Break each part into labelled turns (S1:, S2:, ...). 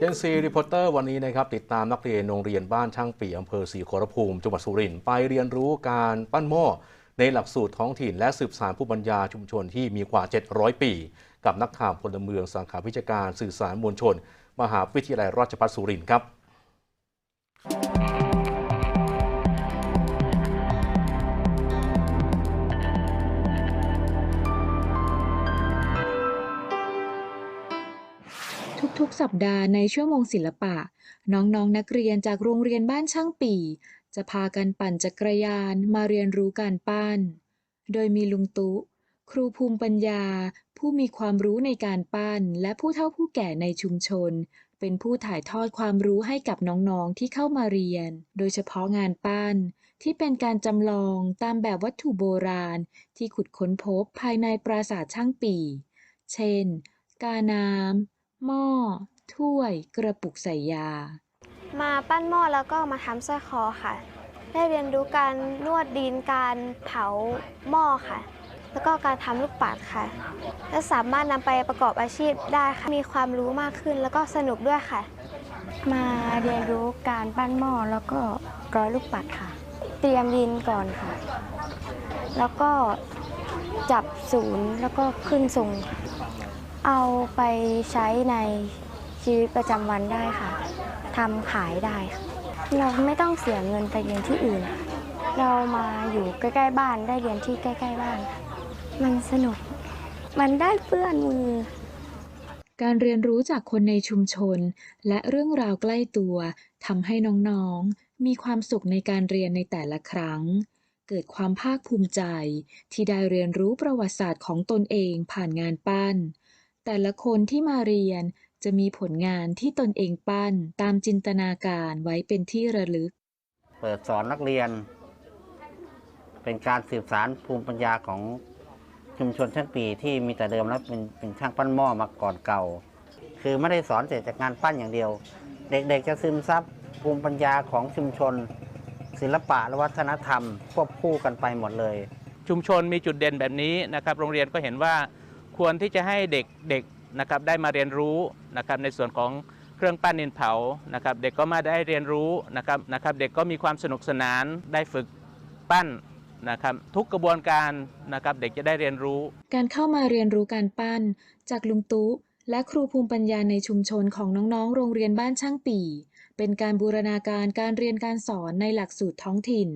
S1: เยนซีรีพอร์เตอร์วันนี้นะครับติดตามนักเรียนโรงเรียนบ้านช่างปีอำเภอศรีโครภูมิจังหวัดสุรินทร์ไปเรียนรู้การปั้นหม้อในหลักสูตรท้องถิ่น และสืบสานผู้บรรยายชุมชนที่มีกว่า 700 ปี กับนักข่าวพลเมืองสาขาวิชาการสื่อสารมวลชน มหาวิทยาลัยราชภัฏสุรินทร์ครับ
S2: ทุกๆ สัปดาห์ในชั่วโมงศิลปะ น้องๆนนักเรียนจากโรงเรียนบ้านช่างปี จะพากันปั่นจักรยานมาเรียนรู้การปั้น โดยมีลุงตุ ครูภูมิปัญญา ผู้มีความรู้ในการปั้น และผู้เฒ่าผู้แก่ในชุมชน เป็นผู้ถ่ายทอดความรู้ให้กับน้องๆที่เข้ามาเรียน โดยเฉพาะงานปั้น ที่เป็นการจำลองตามแบบวัตถุโบราณ ที่ขุดค้นพบภายในปราสาทช่างปี เช่น กาน้ำ หม้อ ถ้วย กระปุกใส่ยา
S3: มาปั้นหม้อแล้วก็มาทำสร้อยคอค่ะ ได้เรียนรู้การนวดดินการเผาหม้อค่ะ แล้วก็การทำลูกปัดค่ะ และสามารถนำไปประกอบอาชีพได้ค่ะ มีความรู้มากขึ้นแล้วก็สนุกด้วยค่ะ
S4: มาเรียนรู้การปั้นหม้อแล้วก็ร้อยลูกปัดค่ะ เตรียมดินก่อนค่ะ แล้วก็จับศูนย์แล้วก็ขึ้นทรงค่ะ เอาไปใช้ในชีวิตประจำวันได้ค่ะทำขายได้ค่ะเราไม่ต้องเสียเงินไปเรียนที่อื่น เรามาอยู่ใกล้ ๆ บ้านได้เรียนที่ใกล้ ๆ บ้าน มันสนุก มันได้เปื้อนมือ
S2: การเรียนรู้จากคนในชุมชน และเรื่องราวใกล้ตัวทำให้น้องๆ มีความสุขในการเรียนในแต่ละครั้ง เกิดความภาคภูมิใจ ที่ได้เรียนรู้ประวัติศาสตร์ของตนเองผ่านงานปั้น แต่ละคนที่มาเรียนจะมีผลงานที่ตนเองปั้นตามจินตนาการไว้เป็นที่ระลึก
S5: เปิดสอนนักเรียน เป็นการสืบสารภูมิปัญญาของชุมชนชั้นปีที่มีแต่เดิมแล้วเป็นเป็นช่างปั้นหม้อมาก่อนเก่า คือไม่ได้สอนแต่จากงานปั้นอย่างเดียว เด็กๆจะซึมซับภูมิปัญญาของชุมชน ศิลปะและวัฒนธรรมควบคู่กันไปหมดเลย
S6: ชุมชนมีจุดเด่นแบบนี้นะครับ โรงเรียนก็เห็นว่า ควรที่จะให้เด็กๆนะครับได้มาเรียนรู้นะครับในส่วนของเครื่องปั้นดินเผานะครับ เด็กก็มาได้เรียนรู้นะครับนะครับ เด็กก็มีความสนุกสนานได้ฝึกปั้นนะครับ ทุกกระบวนการนะครับเด็กจะได้เรียนรู้
S2: การเข้ามาเรียนรู้การปั้น จากลุงตุ๊และครูภูมิปัญญาในชุมชนของน้องๆ โรงเรียนบ้านช่างปี เป็นการบูรณาการการเรียนการสอนในหลักสูตรท้องถิ่น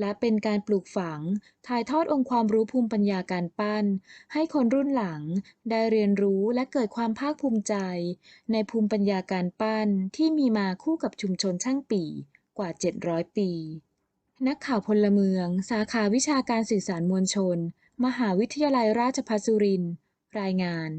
S2: และเป็นการปลูกฝัง ถ่ายทอดองค์ความรู้ภูมิปัญญาการปั้น ให้คนรุ่นหลัง ได้เรียนรู้และเกิดความภาคภูมิใจ ในภูมิปัญญาการปั้นที่มีมาคู่กับชุมชนช่างปีกว่า 700 ปี นักข่าวพลเมือง สาขาวิชาการสื่อสารมวลชน มหาวิทยาลัยราชภัฏสุรินทร์รายงาน